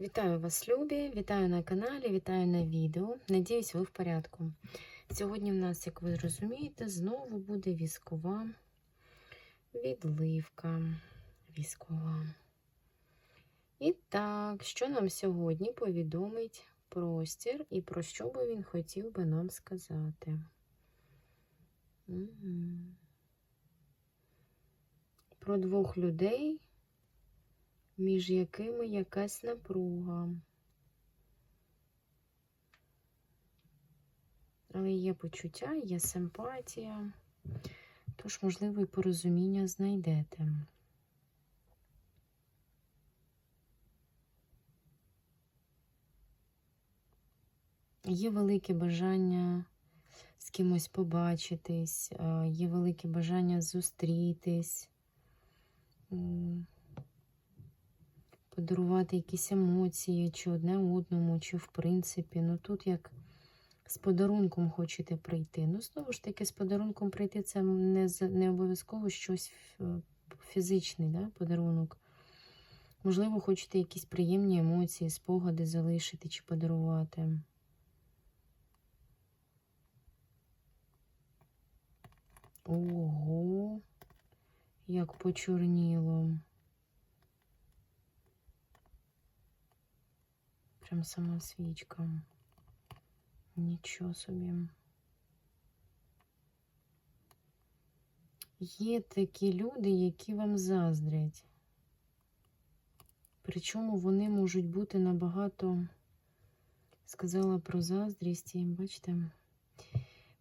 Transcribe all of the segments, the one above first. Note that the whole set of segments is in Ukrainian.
Вітаю вас, любі! Вітаю на каналі, вітаю на відео. Надіюсь, ви в порядку. Сьогодні в нас, як ви розумієте, знову буде військова відливка. Військова. І так, що нам сьогодні повідомить простір і про що би він хотів би нам сказати? Угу. Про двох людей між якими якась напруга. Але є почуття, є симпатія, тож, можливо, і порозуміння знайдете. Є велике бажання з кимось побачитись, є велике бажання зустрітись подарувати якісь емоції, чи одне одному, чи в принципі. Ну тут як з подарунком хочете прийти. Ну, знову ж таки, з подарунком прийти це не не обов'язково щось фізичний да, подарунок. Можливо, хочете якісь приємні емоції, спогади залишити чи подарувати. Ого, як почорніло. Прям сама свічка. Нічого собі. Є такі люди, які вам заздрять. Причому вони можуть бути набагато, сказала про заздрість, і бачите?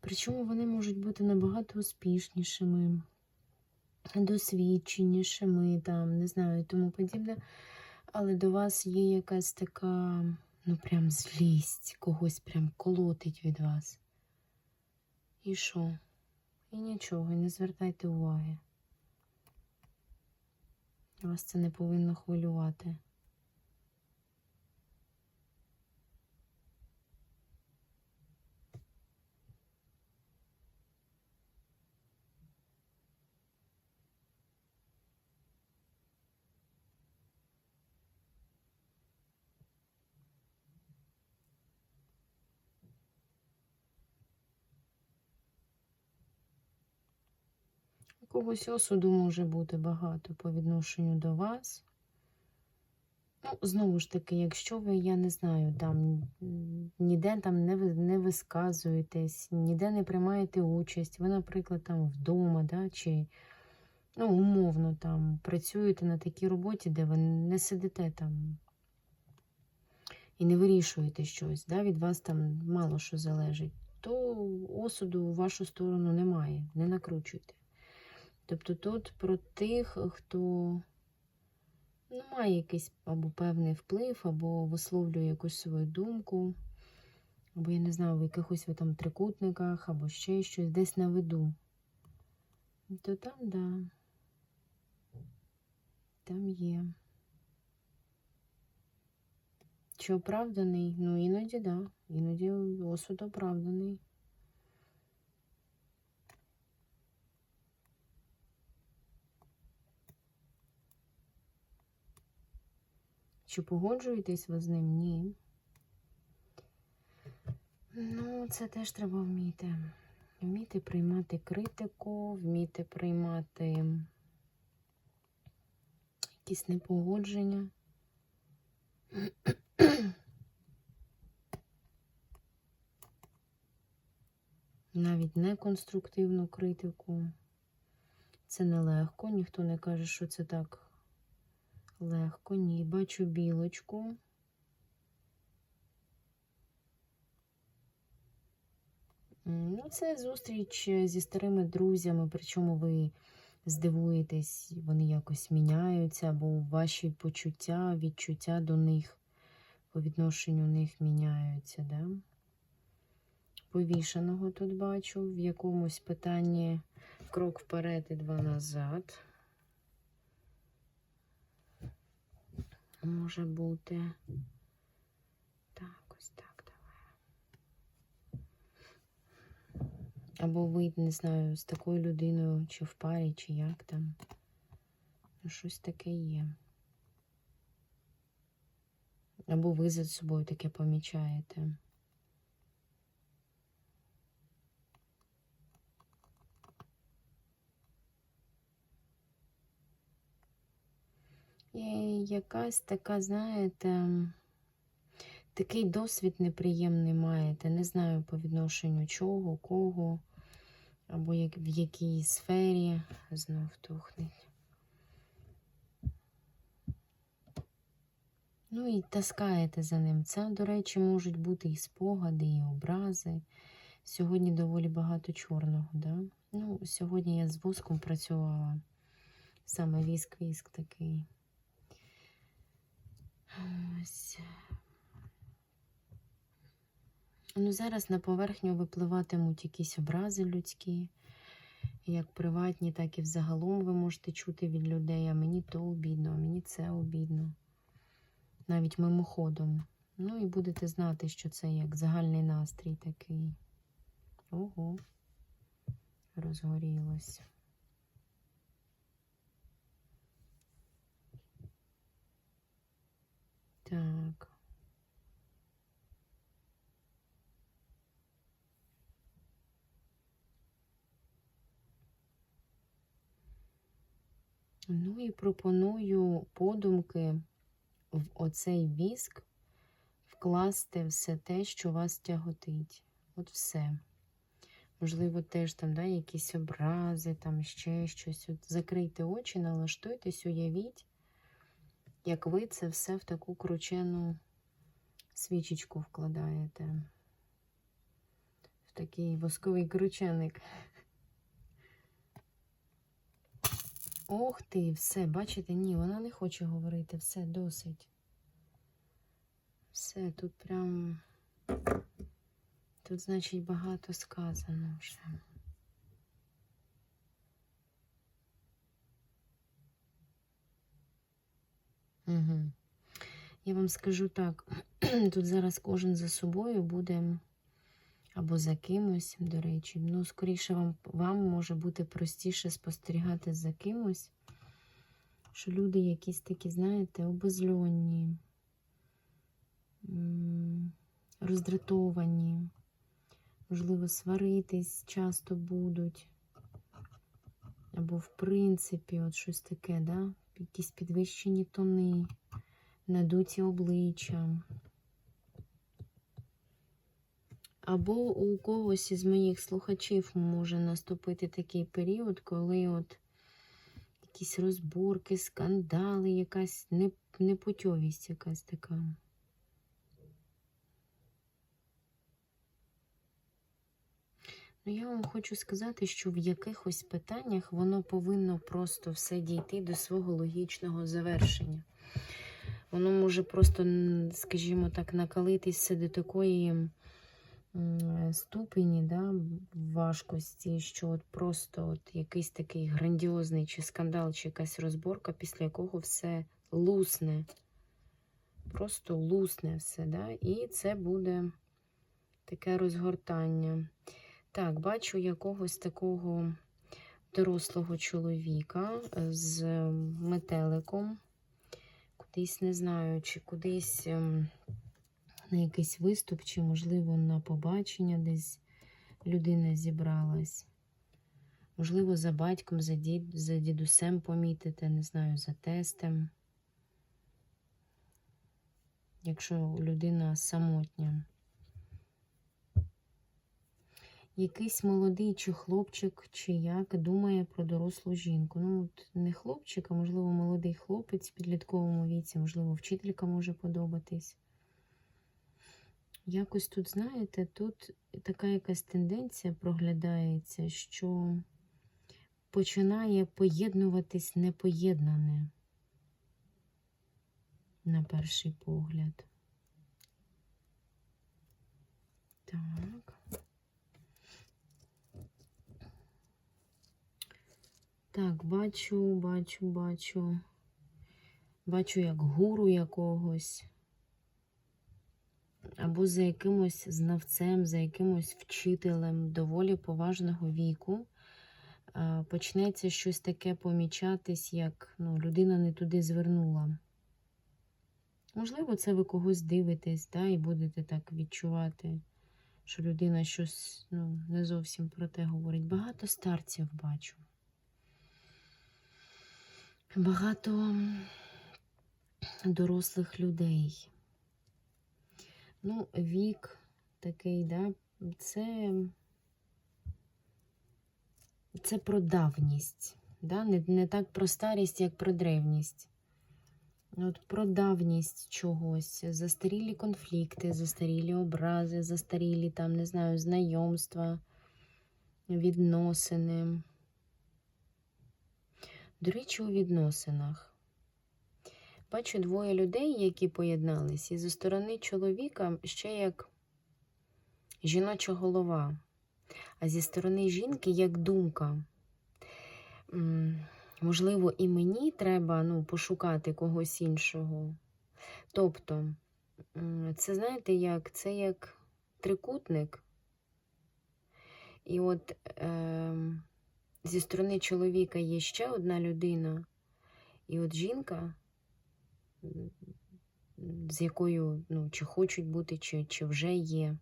Причому вони можуть бути набагато успішнішими, досвідченішими, там, не знаю, тому подібне але до вас є якась така, ну, прям злість, когось прям колотить від вас. І що? І нічого, і не звертайте уваги. Вас це не повинно хвилювати. Когось осуду може бути багато по відношенню до вас. Ну, знову ж таки, якщо ви, я не знаю, там ніде там не не висказуєтесь, ніде не приймаєте участь, ви, наприклад, там вдома, да, чи ну, умовно там працюєте на такій роботі, де ви не сидите там і не вирішуєте щось, да, від вас там мало що залежить, то осуду у вашу сторону немає, не накручуйте. Тобто тут про тих, хто ну, має якийсь або певний вплив, або висловлює якусь свою думку, або, я не знаю, в якихось ви там трикутниках, або ще щось десь на виду. То там, да, там є. Чи оправданий? Ну, іноді, да. Іноді осуд оправданий. Чи погоджуєтесь ви з ним? Ні. Ну, це теж треба вміти. Вміти приймати критику, вміти приймати якісь непогодження. Навіть неконструктивну критику. Це нелегко, ніхто не каже, що це так Легко, ні. Бачу білочку. Ну, Це зустріч зі старими друзями, причому ви здивуєтесь, вони якось міняються, або ваші почуття, відчуття до них по відношенню них міняються. Да? Повішеного тут бачу, в якомусь питанні крок вперед і два назад. Може бути. Так, ось так, давай. Або ви, не знаю, з такою людиною, чи в парі, чи як там. Ну, щось таке є. Або ви за собою таке помічаєте. І якась така, знаєте, такий досвід неприємний маєте. Не знаю по відношенню чого, кого, або як, в якій сфері знов тухнеть. Ну і таскаєте за ним. Це, до речі, можуть бути і спогади, і образи. Сьогодні доволі багато чорного, да? Ну, сьогодні я з воском працювала. Саме віск-віск такий. Ось. Ну, зараз на поверхню випливатимуть якісь образи людські, як приватні, так і взагалом ви можете чути від людей, а мені то обідно, а мені це обідно. Навіть мимоходом. Ну і будете знати, що це як загальний настрій такий. Ого, розгорілось. Так. Ну і пропоную подумки в оцей віск вкласти все те, що вас тяготить. От все. Можливо, теж там да, якісь образи, там ще щось. От Закрийте очі, налаштуйтесь, уявіть, як ви це все в таку кручену свічечку вкладаєте. В такий восковий крученик. Ох ти, все, бачите, ні, вона не хоче говорити, все, досить. Все, тут прям. Тут, значить, багато сказано вже. Угу. Я вам скажу так, тут зараз кожен за собою буде або за кимось, до речі. Ну, скоріше, вам, вам може бути простіше спостерігати за кимось, що люди якісь такі, знаєте, обезльонні, роздратовані, можливо, сваритись часто будуть. Або, в принципі, от щось таке, да? Якісь підвищені тони, надуті обличчя. Або у когось із моїх слухачів може наступити такий період, коли от якісь розборки, скандали, якась непутьовість якась така. Я вам хочу сказати, що в якихось питаннях воно повинно просто все дійти до свого логічного завершення. Воно може просто, скажімо так, накалитися до такої ступені да, важкості, що от просто от якийсь такий грандіозний чи скандал, чи якась розборка, після якого все лусне. Просто лусне все. Да? І це буде таке розгортання. Так, бачу якогось такого дорослого чоловіка з метеликом. Кудись не знаю, чи кудись ем, на якийсь виступ, чи, можливо, на побачення десь людина зібралась. Можливо, за батьком, за, дід, за дідусем помітити, не знаю, за тестем. Якщо людина самотня. Якийсь молодий чи хлопчик, чи як думає про дорослу жінку. Ну, от не хлопчик, а можливо, молодий хлопець в підлітковому віці, можливо, вчителька може подобатись. Якось тут, знаєте, тут така якась тенденція проглядається, що починає поєднуватись непоєднане на перший погляд. Так. Так, бачу, бачу, бачу. Бачу як гуру якогось або за якимось знавцем, за якимось вчителем доволі поважного віку, почнеться щось таке помічатись, як ну, людина не туди звернула Можливо, це ви когось дивитесь, да, і будете так відчувати, що людина щось ну, не зовсім про те говорить. Багато старців бачу. Багато дорослих людей. Ну, вік такий, да, це, це про давність. Да? Не, не так про старість, як про древність. От про давність чогось, застарілі конфлікти, застарілі образи, застарілі там, не знаю, знайомства, відносини. До речі, у відносинах. Бачу двоє людей, які поєднались, і зі сторони чоловіка ще як жіноча голова, а зі сторони жінки як думка. Можливо, і мені треба ну, пошукати когось іншого. Тобто, це знаєте, як це як трикутник. І от е, зі сторони чоловіка є ще одна людина, і от жінка, з якою ну, чи хочуть бути, чи, чи вже є.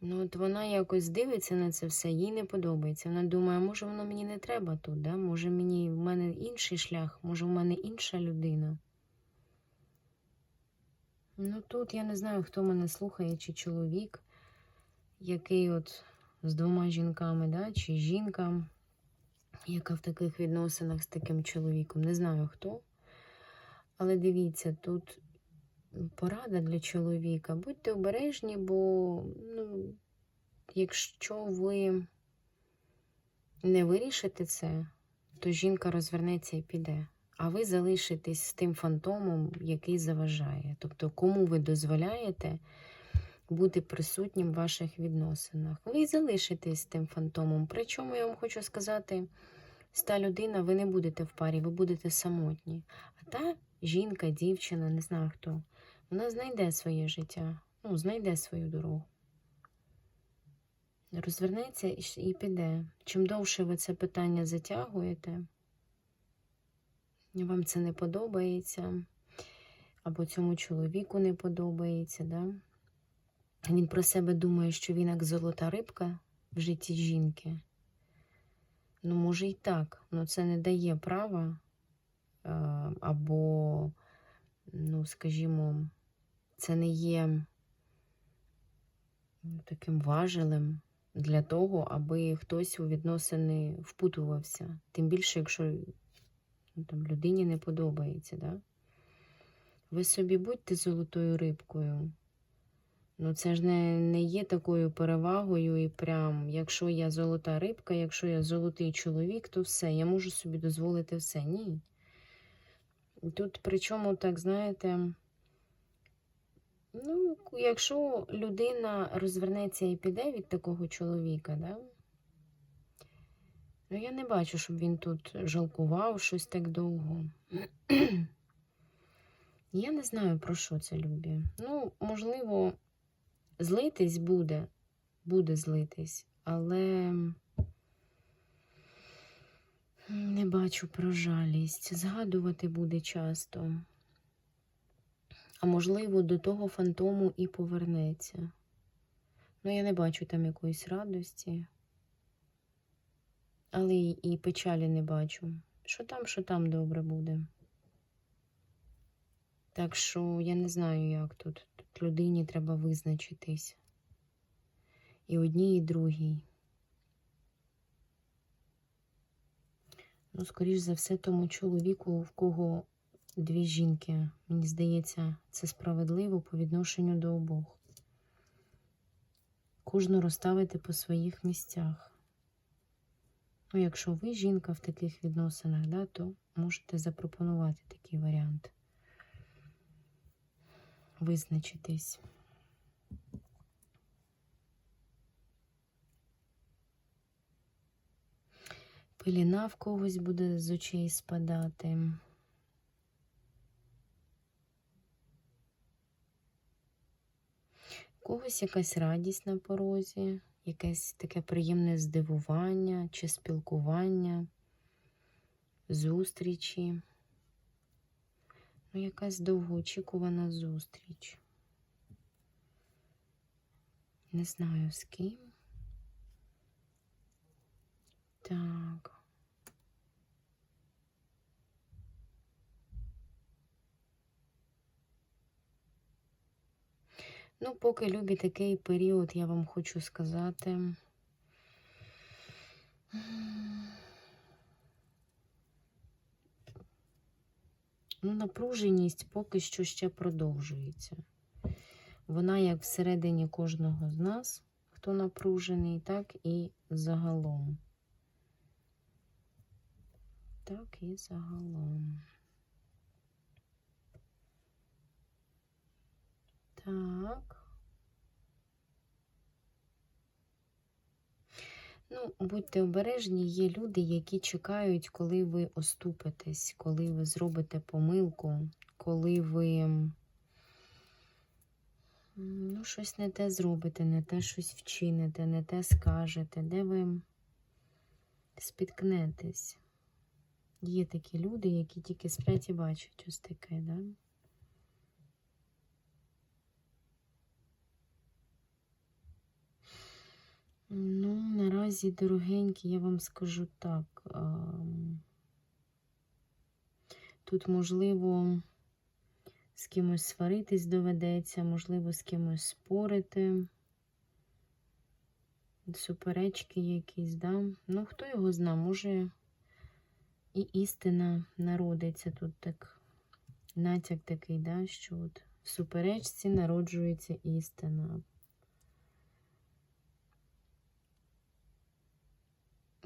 Ну, от вона якось дивиться на це все, їй не подобається. Вона думає, може, воно мені не треба тут, да? може мені в мене інший шлях, може в мене інша людина. Ну тут я не знаю, хто мене слухає, чи чоловік, який от з двома жінками, да? чи жінка, яка в таких відносинах з таким чоловіком. Не знаю хто. Але дивіться, тут порада для чоловіка. Будьте обережні, бо ну, якщо ви не вирішите це, то жінка розвернеться і піде. А ви залишитесь з тим фантомом, який заважає. Тобто, кому ви дозволяєте бути присутнім в ваших відносинах. Ви залишитесь тим фантомом. Причому я вам хочу сказати, з та людина, ви не будете в парі, ви будете самотні. А та жінка, дівчина, не знаю хто, вона знайде своє життя, ну, знайде свою дорогу. Розвернеться і піде. Чим довше ви це питання затягуєте, вам це не подобається, або цьому чоловіку не подобається, да? Він про себе думає, що він як золота рибка в житті жінки. Ну, може і так, але це не дає права е, або, ну, скажімо, це не є ну, таким важелем для того, аби хтось у відносини впутувався. Тим більше, якщо ну, там, людині не подобається. Да? Ви собі будьте золотою рибкою. Ну, це ж не, не є такою перевагою і прям, якщо я золота рибка, якщо я золотий чоловік, то все, я можу собі дозволити все. Ні. Тут причому, так, знаєте, ну, якщо людина розвернеться і піде від такого чоловіка, да? ну я не бачу, щоб він тут жалкував щось так довго. Я не знаю, про що це любі. Ну, можливо, злитись буде, буде злитись, але не бачу про жалість. Згадувати буде часто. А можливо, до того фантому і повернеться. Ну, я не бачу там якоїсь радості, але і печалі не бачу. Що там, що там добре буде. Так що я не знаю, як тут. Тут людині треба визначитись. І одній, і другій. Ну, скоріш за все, тому чоловіку, в кого дві жінки, мені здається, це справедливо по відношенню до обох. Кожну розставити по своїх місцях. Ну, якщо ви жінка в таких відносинах, да, то можете запропонувати такий варіант. Визначитись. Пиліна в когось буде з очей спадати. У когось якась радість на порозі, якесь таке приємне здивування чи спілкування, зустрічі. Ну, якась довгоочікувана зустріч. Не знаю з ким. Так. Ну, поки любі такий період, я вам хочу сказати. Ну, напруженість поки що ще продовжується. Вона як всередині кожного з нас, хто напружений, так і загалом. Так і загалом. Так. Ну, будьте обережні, є люди, які чекають, коли ви оступитесь, коли ви зробите помилку, коли ви ну, щось не те зробите, не те щось вчините, не те скажете, де ви спіткнетесь. Є такі люди, які тільки сплять і бачать ось таке, да? Ну, наразі, дорогенькі, я вам скажу так. Тут, можливо, з кимось сваритись доведеться, можливо, з кимось спорити. Суперечки якісь, да? Ну, хто його зна, може і істина народиться тут так. Натяк такий, да, що от в суперечці народжується істина.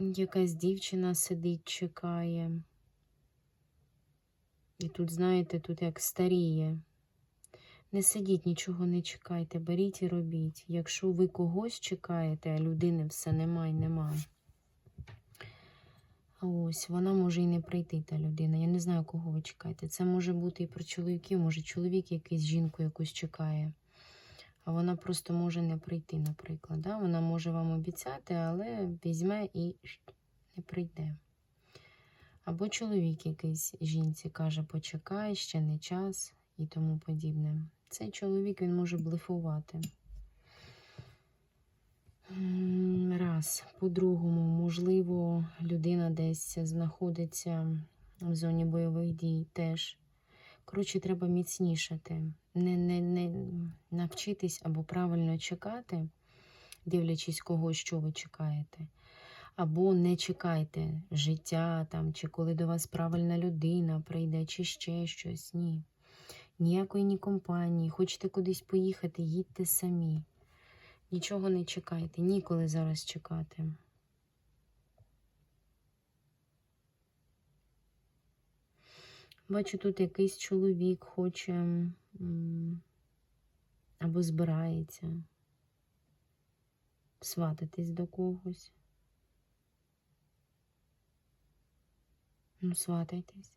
Якась дівчина сидить, чекає. І тут, знаєте, тут як старіє. Не сидіть, нічого не чекайте, беріть і робіть. Якщо ви когось чекаєте, а людини все немає, нема. А ось вона може і не прийти, та людина. Я не знаю, кого ви чекаєте. Це може бути і про чоловіків, може чоловік якийсь жінку якусь чекає. А вона просто може не прийти, наприклад. Да? Вона може вам обіцяти, але візьме і не прийде. Або чоловік якийсь жінці каже, почекай, ще не час і тому подібне. Цей чоловік він може блефувати. Раз. По-другому, можливо, людина десь знаходиться в зоні бойових дій теж. Коротше, треба міцнішати. Не, не, не навчитись або правильно чекати, дивлячись кого, що ви чекаєте. Або не чекайте життя, там, чи коли до вас правильна людина прийде, чи ще щось. Ні. Ніякої ні компанії. Хочете кудись поїхати, їдьте самі. Нічого не чекайте, ніколи зараз чекати. Бачу, тут якийсь чоловік хоче або збирається свататись до когось. Ну, сватайтесь.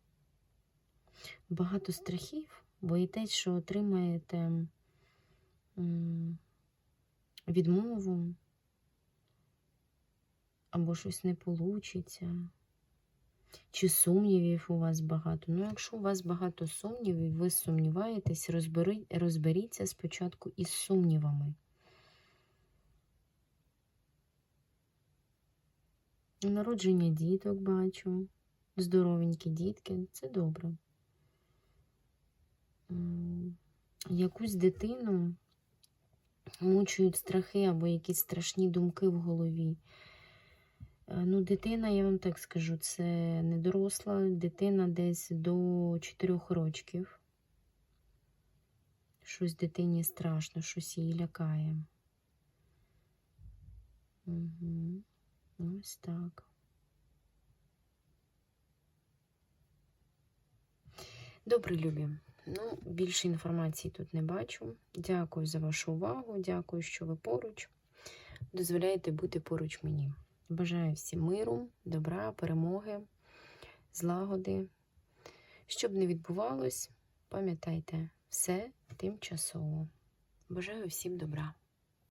Багато страхів, боїтесь, що отримаєте відмову або щось не получиться. Чи сумнівів у вас багато? Ну, якщо у вас багато сумнівів, ви сумніваєтесь, розбери, розберіться спочатку із сумнівами. Народження діток бачу. Здоровенькі дітки, це добре. Якусь дитину мучують страхи або якісь страшні думки в голові. Е, Ну, дитина, я вам так скажу, це не доросла, дитина десь до 4 рочків. Щось дитині страшно, щось її лякає. Угу. Ось так. Добре, любі. Ну, більше інформації тут не бачу. Дякую за вашу увагу. Дякую, що ви поруч. Дозволяєте бути поруч мені. Бажаю всім миру, добра, перемоги, злагоди. Щоб не відбувалось, пам'ятайте, все тимчасово. Бажаю всім добра.